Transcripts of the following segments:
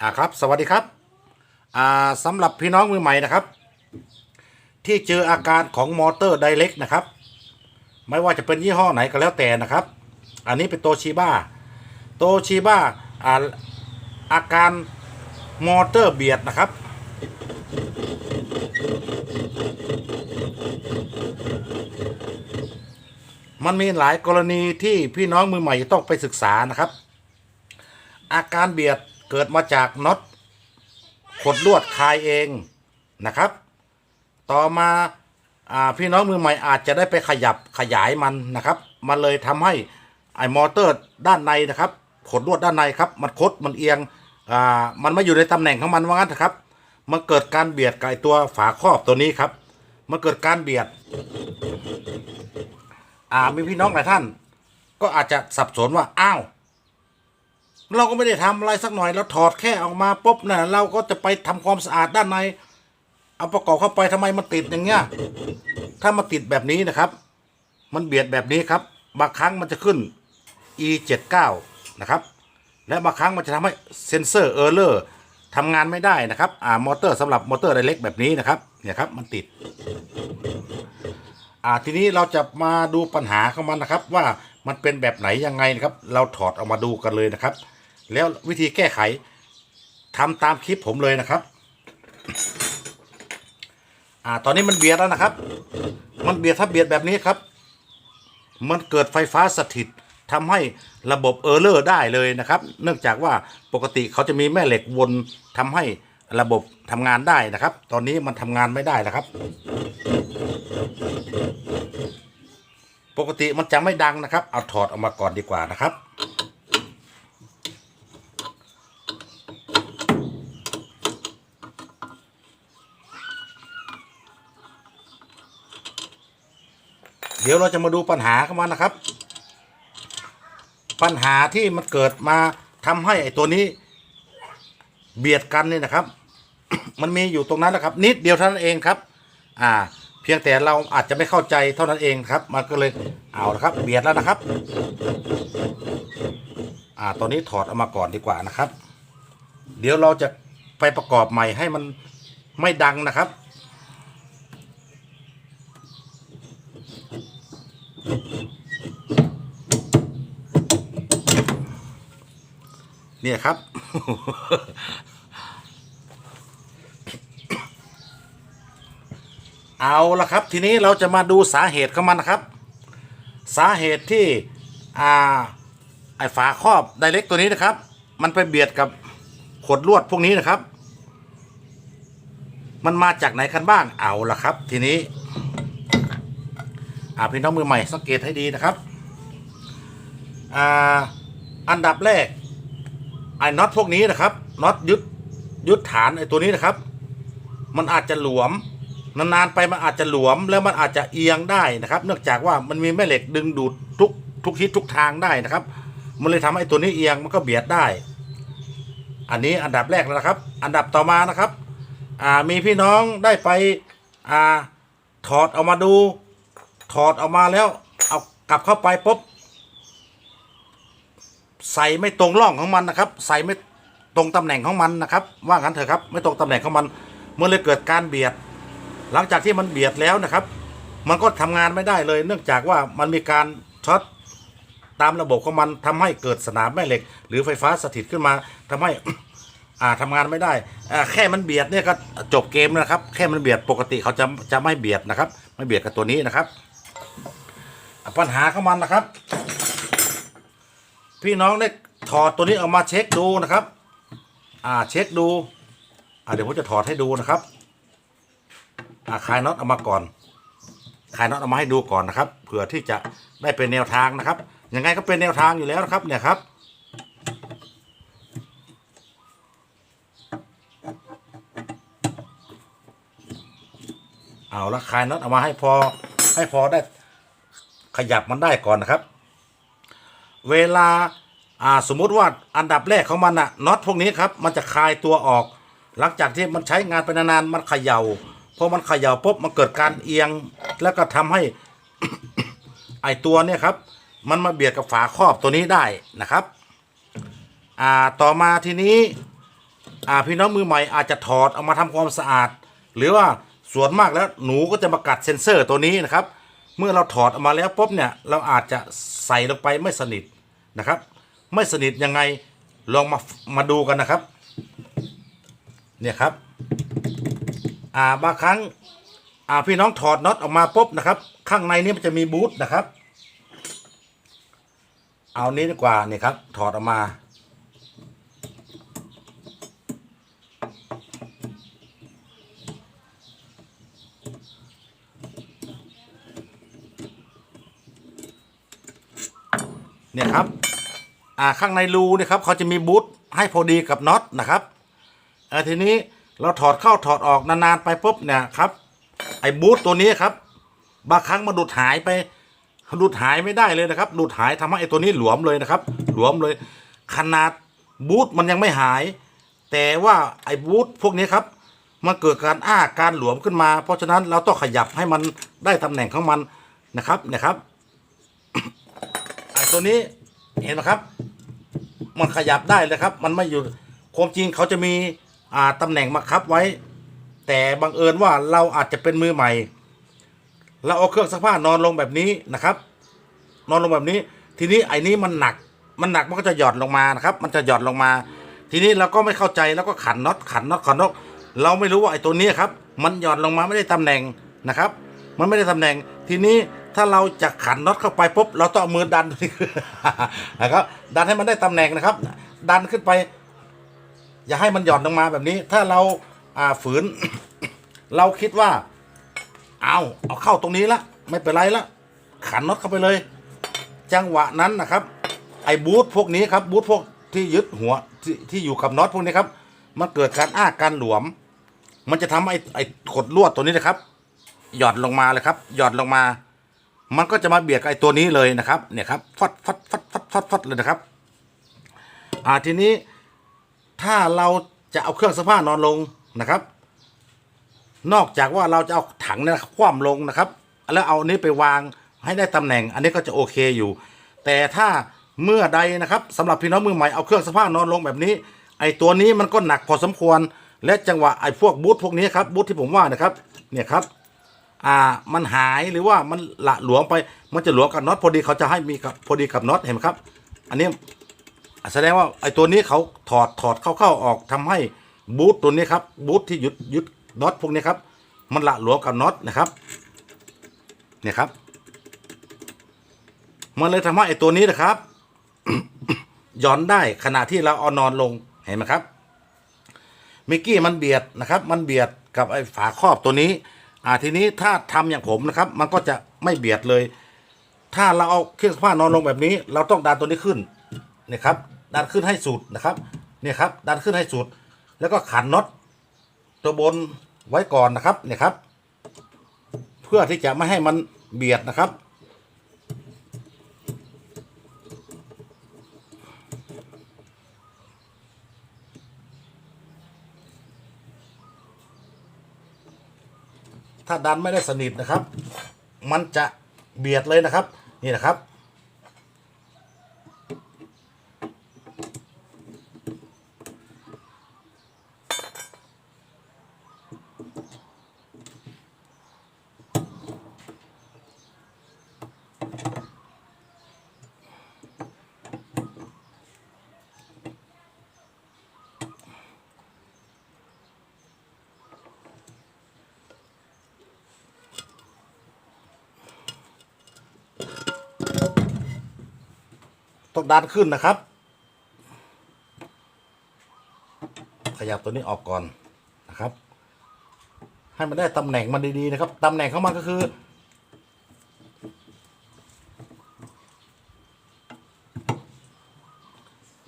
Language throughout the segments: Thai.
อ่าครับ สวัสดีครับ อ่าสำหรับพี่น้องมือใหม่นะครับ ที่เจออาการของมอเตอร์ไดเ c กนะครับ ไม่ว่าจะเป็นยี่ห้อไหนก็แล้วแต่นะครับ อันนี้เป็นโตชิบ้าโตชิบ้าอ่าอาการมอเตอร์เบียดนะครับ มันมีหลายกรณีที่พี่น้องมือใหม่จะต้องไปศึกษานะครับ อาการเบียด เกิดมาจากน็อตขดลวดคลายเองนะครับ ต่อมาอพี่น้องมือใหม่อาจจะได้ไปขยับขยายมันนะครับ มันเลยทำให้ไอ้มอเตอร์ด้านในนะครับ ขดลวดด้านในครับ มันคดมันเอียงมันไม่อยู่ในตำแหน่งของมันว่างั้นนะครับ มันเกิดการเบียดกับไอ้ตัวฝาครอบตัวนี้ครับ มันเกิดการเบียดอ่ามีพี่น้องหลายท่าน ก็อาจจะสับสนว่าอ้าว เราก็ไม่ได้ทำอะไรสักหน่อยเราถอดแค่ออกมาปุ๊บนะเราก็จะไปทำความสะอาดด้านใน เอาประกอบเข้าไปทำไมมันติดอย่างเงี้ยถ้ามาติดแบบนี้นะครับ มันเบียดแบบนี้ครับ บางครั้งมันจะขึ้น e 7 9นะครับ และบางครั้งมันจะทำให้เซนเซอร์เออร์เลอร์ทำงานไม่ได้นะครับ อ่ามอเตอร์สำหรับมอเตอร์ไดเล็กแบบนี้นะครับ เนี่ยครับ มันติด อ่า ทีนี้เราจะมาดูปัญหาของมันนะครับ ว่ามันเป็นแบบไหนยังไงนะครับ เราถอดออกมาดูกันเลยนะครับ แล้ววิธีแก้ไขทำตามคลิปผมเลยนะครับ อ่า ตอนนี้มันเบียดแล้วนะครับ มันเบียดถ้าเบียดแบบนี้ครับ มันเกิดไฟฟ้าสถิตทำให้ระบบเออร์เลอร์ได้เลยนะครับ เนื่องจากว่าปกติเขาจะมีแม่เหล็กวนทำให้ระบบทำงานได้นะครับ ตอนนี้มันทำงานไม่ได้นะครับ ปกติมันจะไม่ดังนะครับ เอาถอดออกมาก่อนดีกว่านะครับ เดี๋ยวเราจะมาดูปัญหาของมันนะครับ ปัญหาที่มันเกิดมาทำให้ไอ้ตัวนี้ เบียดกันนี่นะครับ มันมีอยู่ตรงนั้นนะครับ นิดเดียวเท่านั้นเองครับ อ่า เพียงแต่เราอาจจะไม่เข้าใจเท่านั้นเองครับ มันก็เลยเอาละครับ เบียดแล้วนะครับ อ่าตัวนี้ถอดออกมาก่อนดีกว่านะครับ เดี๋ยวเราจะไปประกอบใหม่ให้มันไม่ดังนะครับ เนี่ยครับ เอาละครับ ทีนี้เราจะมาดูสาเหตุของมันนะครับ สาเหตุที่อ่าไอฝาครอบไดเล็กตัวนี้นะครับ มันไปเบียดกับขดลวดพวกนี้นะครับ มันมาจากไหนกันบ้างเอาละครับ ทีนี้อาพี่น้องมือใหม่สังเกตให้ดีนะครับ อ่า อันดับแรก ไอ้น็อตพวกนี้นะครับน็อตยึดยึดฐานไอ้ตัวนี้นะครับ มันอาจจะหลวมนานๆไปมันอาจจะหลวมแล้วมันอาจจะเอียงได้นะครับ เนื่องจากว่ามันมีแม่เหล็กดึงดูดทุกทุกทิศทุกทางได้นะครับ มันเลยทำให้ตัวนี้เอียงมันก็เบียดได้ อันนี้อันดับแรกแล้วนะครับ อันดับต่อมานะครับอ่ามีพี่น้องได้ไปอ่าถอดเอามาดู ถอดออกมาแล้ว เอากลับเข้าไปปุ๊บ ใส่ไม่ตรงร่องของมันนะครับ ใส่ไม่ตรงตำแหน่งของมันนะครับ ว่างั้นเถอะครับ ไม่ตรงตำแหน่งของมันเมื่อเลยเกิดการเบียด หลังจากที่มันเบียดแล้วนะครับ มันก็ทำงานไม่ได้เลย เนื่องจากว่ามันมีการช็อตตามระบบของมันทำให้เกิดสนามแม่เหล็ก หรือไฟฟ้าสถิตขึ้นมาทำให้อ่าทำงานไม่ได้อ่าแค่มันเบียดเนี่ยก็จบเกมนะครับ แค่มันเบียดปกติเขาจะจะไม่เบียดนะครับ ไม่เบียดกับตัวนี้นะครับ ปัญหาของมันนะครับ พี่น้องได้ถอดตัวนี้ออกมาเช็คดูนะครับ อ่าเช็คดู อ่าเดี๋ยวผมจะถอดให้ดูนะครับ อ่าคลายน็อตออกมาก่อนคลายน็อตออกมาให้ดูก่อนนะครับ เผื่อที่จะได้เป็นแนวทางนะครับ ยังไงก็เป็นแนวทางอยู่แล้วนะครับ เนี่ยครับเอาละคลายน็อตออกมาให้พอให้พอได้ขยับมันได้ก่อนนะครับ เวลาอ่าสมมุติว่าอันดับแรกของมันอะน็อตพวกนี้ครับมันจะคลายตัวออก หลังจากที่มันใช้งานไปนานๆมันเขย่าพอมันเขย่าปุ๊บมันเกิดการเอียง แล้วก็ทำให้ ไอตัวเนี่ยครับ มันมาเบียดกับฝาครอบตัวนี้ได้นะครับ อ่าต่อมาทีนี้อ่าพี่น้องมือใหม่อาจจะถอดเอามาทำความสะอาด หรือว่าส่วนมากแล้วหนูก็จะมากัดเซ็นเซอร์ตัวนี้นะครับ เมื่อเราถอดออกมาแล้วปุ๊บเนี่ย เราอาจจะใส่ลงไปไม่สนิท นะครับ ไม่สนิทยังไงลองมามาดูกันนะครับ เนี่ยครับ อ่าบางครั้ง อ่าพี่น้องถอดน็อตออกมาปุ๊บนะครับ ข้างในนี้มันจะมีบูทนะครับ เอานี้ดีกว่าเนี่ยครับ ถอดออกมาเนี่ยครับ อ่าข้างในรูเนี่ยครับเขาจะมีบูทให้พอดีกับน็อตนะครับเออทีนี้เราถอดเข้าถอดออกนานๆไปปุ๊บเนี่ยครับ ไอ้บูทตัวนี้ครับ บางครั้งมันดูดหายไปดูดหายไม่ได้เลยนะครับ ดูดหายทำให้ไอ้ตัวนี้หลวมเลยนะครับ หลวมเลย ขนาดบูทมันยังไม่หาย แต่ว่าไอ้บูทพวกนี้ครับมันเกิดการอ้าการหลวมขึ้นมา เพราะฉะนั้นเราต้องขยับให้มันได้ตำแหน่งของมันนะครับนะครับไอ้ตัวนี้ เห็นไหมครับ มันขยับได้เลยครับ มันไม่อยู่ความจริงเขาจะมีอ่าตำแหน่งมาคับไว้ แต่บังเอิญว่าเราอาจจะเป็นมือใหม่ เราเอาเครื่องซักผ้านอนลงแบบนี้นะครับ นอนลงแบบนี้ ทีนี้ไอ้นี้มันหนัก มันหนักมันก็จะหย่อนลงมานะครับ มันจะหย่อนลงมา ทีนี้เราก็ไม่เข้าใจแล้วก็ขันน็อตขันน็อตขันน็อตเราไม่รู้ว่าไอ้ตัวนี้ครับ มันหย่อนลงมาไม่ได้ตำแหน่งนะครับ มันไม่ได้ตำแหน่ง ทีนี้ ถ้าเราจะขันน็อตเข้าไปปุ๊บเราต้องเอามือดันนะครับดันให้มันได้ตำแหน่งนะครับ ดันขึ้นไป อย่าให้มันหย่อนลงมาแบบนี้ ถ้าเราฝืน เราคิดว่า เอาเอาเข้าตรงนี้ละไม่เป็นไรละขันน็อตเข้าไปเลย จังหวะนั้นนะครับ ไอ้บูทพวกนี้ครับบูทพวกที่ยึดหัวที่ที่อยู่กับน็อตพวกนี้ครับมันเกิดการอ้าการหลวม มันจะทำให้ไอ้ไอ้ขดลวดตัวนี้นะครับ หย่อนลงมาเลยครับ หย่อนลงมา มันก็จะมาเบียดกับไอ้ตัวนี้เลยนะครับเนี่ยครับฟัดฟัดฟัดฟัดฟัดฟัดเลยนะครับ อ่าทีนี้ถ้าเราจะเอาเครื่องซักผ้านอนลงนะครับ นอกจากว่าเราจะเอาถังเนี่ยคว่ำลงนะครับ แล้วเอาอันนี้ไปวางให้ได้ตำแหน่ง อันนี้ก็จะโอเคอยู่ แต่ถ้าเมื่อใดนะครับสำหรับพี่น้องมือใหม่เอาเครื่องซักผ้านอนลงแบบนี้ ไอ้ตัวนี้มันก็หนักพอสมควร และจังหวะไอ้พวกบูทพวกนี้ครับบูทที่ผมว่านะครับ เนี่ยครับ อ่ามันหายหรือว่ามันละหลวมไป มันจะหลวมกับน็อตพอดีเขาจะให้มีกับพอดีกับน็อตเห็นไหมครับ อันนี้แสดงว่าไอ้ตัวนี้เขาถอดถอดเข้าๆออกทำให้บูทตัวนี้ครับบูทที่ยึดยึดน็อตพวกนี้ครับมันละหลวมกับน็อตนะครับเนี่ยครับ มันเลยทำให้ไอ้ตัวนี้นะครับย่อนได้ขณะที่เราเอานอนลงเห็นไหมครับมิกกี้มันเบียดนะครับ มันเบียดกับไอ้ฝาครอบตัวนี้ อ่าทีนี้ถ้าทำอย่างผมนะครับ มันก็จะไม่เบียดเลย ถ้าเราเอาเครื่องซักผ้านอนลงแบบนี้ เราต้องดันตัวนี้ขึ้นนี่ครับ ดันขึ้นให้สุดนะครับเนี่ยครับ ดันขึ้นให้สุด แล้วก็ขันน็อตตัวบนไว้ก่อนนะครับเนี่ยครับ เพื่อที่จะไม่ให้มันเบียดนะครับ ถ้าดันไม่ได้สนิทนะครับ มันจะเบียดเลยนะครับ นี่นะครับ ต้องดันขึ้นนะครับ ขยับตัวนี้ออกก่อนนะครับ ให้มันได้ตำแหน่งมันดีๆนะครับตำแหน่งของมันก็คือ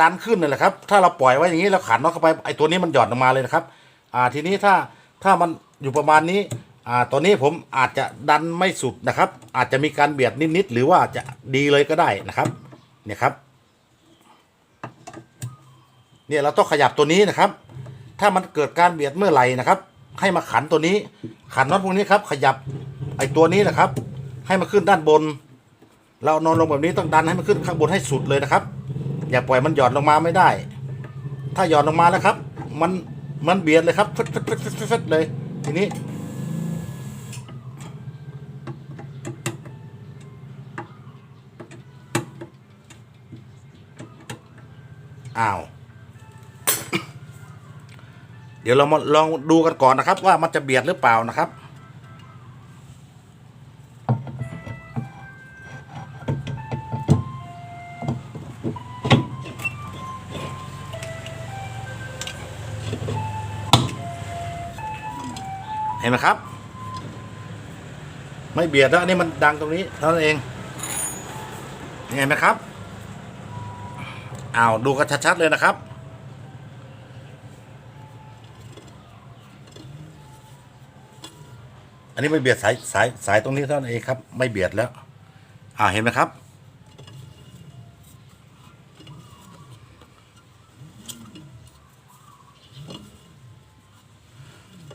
ดันขึ้นนั่แหละครับ ถ้าเราปล่อยไว้อย่างนี้แล้วขันน็อตเข้าไปไอ้ตัวนี้มันหย่อนออกมาเลยนะครับ อ่าทีนี้ถ้าถ้ามันอยู่ประมาณนี้อ่าตัวนี้ผมอาจจะดันไม่สุดนะครับ อาจจะมีการเบียดนิดๆหรือว่าจะดีเลยก็ได้นะครับ เนี่ยครับ เนี่ยเราต้องขยับตัวนี้นะครับ ถ้ามันเกิดการเบียดเมื่อไหร่นะครับ ให้มาขันตัวนี้ ขันน็อตพวกนี้ครับ ขยับไอ้ตัวนี้นะครับ ให้มันขึ้นด้านบน เรานอนลงแบบนี้ต้องดันให้มันขึ้นข้างบนให้สุดเลยนะครับ อย่าปล่อยมันหย่อนลงมาไม่ได้ ถ้าหย่อนลงมาแล้วครับ มันมันเบียดเลยครับฟึดฟึดฟึดฟึดเลยทีนี้ อ้าว เดี๋ยวเรามาลองดูกันก่อนนะครับ ว่ามันจะเบียดหรือเปล่านะครับเห็นไหมครับ ไม่เบียดแล้วอันนี้มันดังตรงนี้เท่านั้นเองเห็นไหมครับ อ้าวดูกันชัด ๆ เลยนะครับ อันนี้ไม่เบียดสายสายสายตรงนี้เท่านั้นเองครับ ไม่เบียดแล้ว อ่าเห็นไหมครับ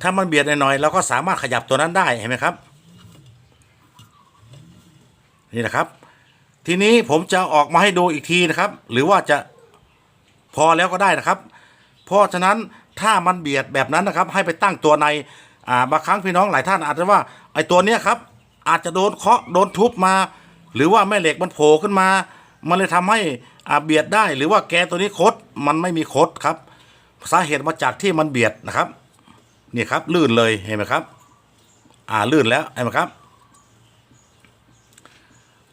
ถ้ามันเบียดหน่อยๆเราก็สามารถขยับตัวนั้นได้เห็นไหมครับ นี่นะครับ ทีนี้ผมจะออกมาให้ดูอีกทีนะครับ หรือว่าจะพอแล้วก็ได้นะครับ เพราะฉะนั้นถ้ามันเบียดแบบนั้นนะครับ ให้ไปตั้งตัวในอ่าบางครั้งพี่น้องหลายท่านอาจจะว่าไอ้ตัวเนี้ยครับ อาจจะโดนเคาะโดนทุบมา หรือว่าแม่เหล็กมันโผล่ขึ้นมา มันเลยทำให้อ่าเบียดได้ หรือว่าแกตัวนี้คดมันไม่มีคดครับ สาเหตุมาจากที่มันเบียดนะครับนี่ครับลื่นเลยเห็นไหมครับ อ่าลื่นแล้วเห็นไหมครับ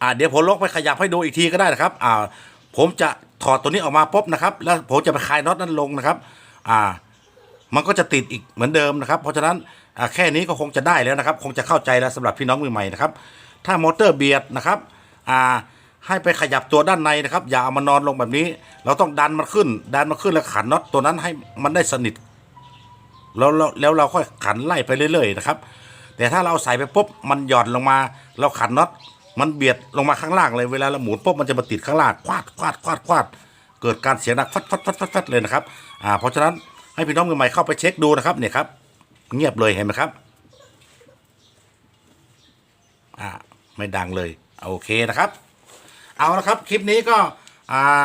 อ่าเดี๋ยวผมลงไปขยับให้ดูอีกทีก็ได้นะครับอ่าผมจะถอดตัวนี้ออกมาปุ๊บนะครับ แล้วผมจะไปคลายน็อตนั้นลงนะครับ อ่า มันก็จะติดอีกเหมือนเดิมนะครับ เพราะฉะนั้นอ่าแค่นี้ก็คงจะได้แล้วนะครับ คงจะเข้าใจแล้วสำหรับพี่น้องมือใหม่นะครับ ถ้ามอเตอร์เบียดนะครับ อ่า ให้ไปขยับตัวด้านในนะครับ อย่าเอามานอนลงแบบนี้ เราต้องดันมันขึ้น ดันมันขึ้นแล้วขันน็อตตัวนั้นให้มันได้สนิทแล้วแล้วแล้วเราค่อยขันไล่ไปเรื่อยๆนะครับ แต่ถ้าเราใส่ไปปุ๊บมันหย่อนลงมา เราขันน็อต มันเบียดลงมาข้างล่างเลยเวลาเราหมุนปุ๊บมันจะมาติดข้างล่างควาดควาดควาดควาดเกิดการเสียงดังฟัดฟัดฟัดฟัดฟัดเลยนะครับอ่าเพราะฉะนั้นให้พี่น้องมือใหม่เข้าไปเช็คดูนะครับเนี่ยครับ เงียบเลยเห็นไหมครับอ่าไม่ดังเลยโอเคนะครับ เอาละครับคลิปนี้ก็อ่า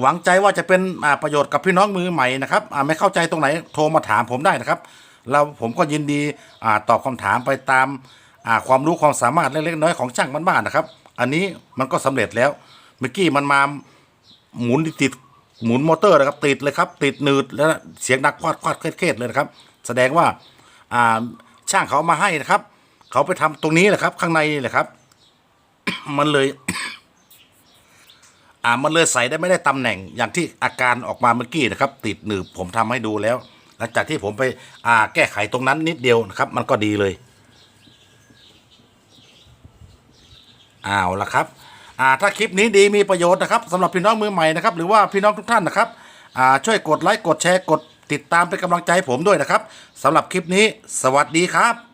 หวังใจว่าจะเป็นประโยชน์กับพี่น้องมือใหม่นะครับอ่าไม่เข้าใจตรงไหนโทรมาถามผมได้นะครับ เราผมก็ยินดีอ่าตอบคำถามไปตาม อ่าความรู้ความสามารถเล็กๆน้อยๆของช่างบ้านๆนะครับ อันนี้มันก็สำเร็จแล้วเมื่อกี้มันมาหมุนติดหมุนมอเตอร์นะครับติดเลยครับ ติดหนืดแล้วเสียงดังควาดควาดเครียดๆเลยนะครับ แสดงว่าอ่าช่างเขามาให้นะครับ เขาไปทำตรงนี้แหละครับ ข้างในนี่แหละครับ มันเลย อ่ามันเลยใส่ได้ไม่ได้ตำแหน่ง อย่างที่อาการออกมาเมื่อกี้นะครับ ติดหนืบผมทำให้ดูแล้ว หลังจากที่ผมไปอ่าแก้ไขตรงนั้นนิดเดียวนะครับ มันก็ดีเลย เอาละครับอ่าถ้าคลิปนี้ดีมีประโยชน์นะครับสำหรับพี่น้องมือใหม่นะครับหรือว่าพี่น้องทุกท่านนะครับอ่าช่วยกดไลค์กดแชร์กดติดตามเป็นกำลังใจให้ผมด้วยนะครับสำหรับคลิปนี้ สวัสดีครับ